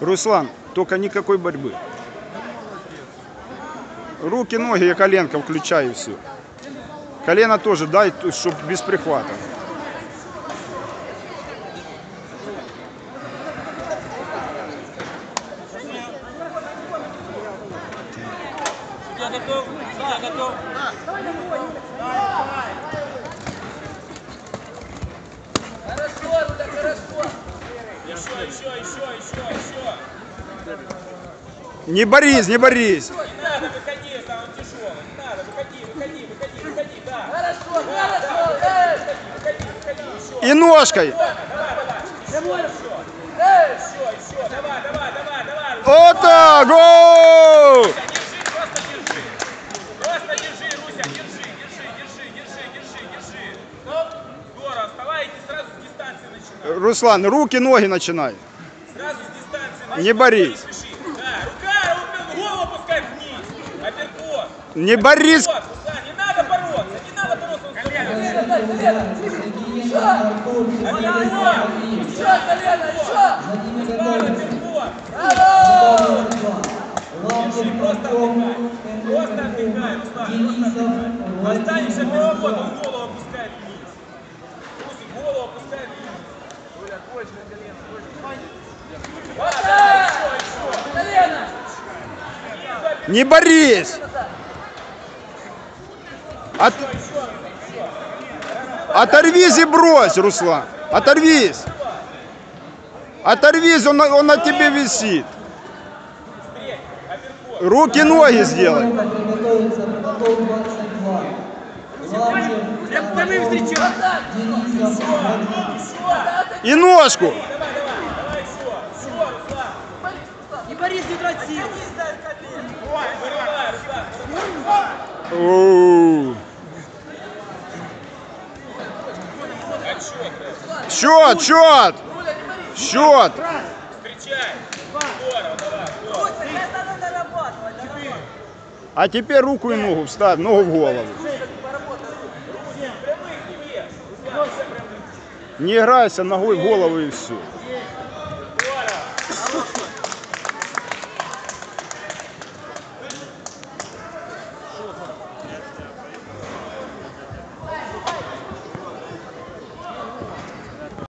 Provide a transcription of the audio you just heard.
Руслан, только никакой борьбы. Руки, ноги, я коленка включаю все. Колено тоже дай, чтобы без прихвата. Я готов, я готов. Хорошо, Руля, хорошо. Еще, еще, еще, еще, еще. Не борись, не борись. Не надо, выходи, там он тяжелый. Не надо, выходи, выходи, выходи, выходи, да. Хорошо, хорошо, выходи, выходи, еще. И ножкой. Еще, еще, давай, давай, давай, давай. Вот так! Гол! Руслан, руки, ноги начинай. Сразу с дистанции. Не борись. Да, рука, голову опускай вниз. Апперкот. Не борись. Руслан, не надо бороться, не надо бороться. Он колено. Еще, колено, еще. Руслан, апперкот. Держи, просто отдыхай. Просто отдыхай, Руслан, просто отдыхай. Останешься апперкот, он голову опускает вниз. Русик, голову опускает вниз. Вот так, еще, еще. Не борись. От... Оторвись и брось, Руслан. Оторвись. Оторвись, он, он на тебе висит. Руки, ноги сделай. Приготовиться протокол 22. Лавчев Денисов И ножку. Давай, давай, все, все, Руслан. Не борись, не трать сил. Вырывай, Руслан. Оу. Счет, счет. Счет. Встречай. А теперь руку и ногу вставь, ногу в голову. Не играйся ногой в и все.